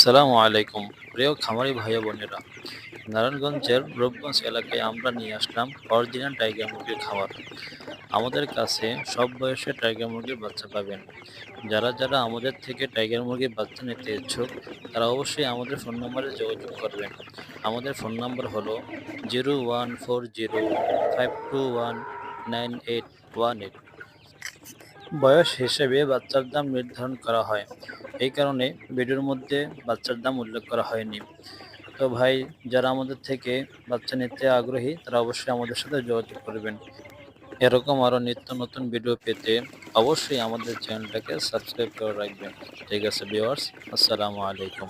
আসসালামু আলাইকুম। প্রিয় খামারি ভাই বোনেরা, নারায়ণগঞ্জের রূপগঞ্জ এলাকায় আমরা নিয়ে আসলাম অরিজিনাল টাইগার মুরগির খাবার আমাদের কাছে সব বয়সে টাইগার মুরগির বাচ্চা পাবেন। যারা যারা আমাদের থেকে টাইগার মুরগির বাচ্চা নিতে ইচ্ছুক, তারা অবশ্যই আমাদের ফোন নম্বরে যোগাযোগ করবেন। আমাদের ফোন নম্বর হলো zero one four zero five two one nine eight one eight. বয়স হিসেবে বাচ্চার দাম নির্ধারণ করা হয়। এই কারণে ভিডিওর মধ্যে বাচ্চার দাম উল্লেখ করা হয়নি। তো ভাই, যারা আমাদের থেকে বাচ্চা নিতে আগ্রহী, তারা অবশ্যই আমাদের সাথে যোগাযোগ করবেন। এরকম আরও নিত্য নতুন ভিডিও পেতে অবশ্যই আমাদের চ্যানেলটাকে সাবস্ক্রাইব করে রাখবেন। ঠিক আছে, ভিউয়ার্স, আসসালামু আলাইকুম।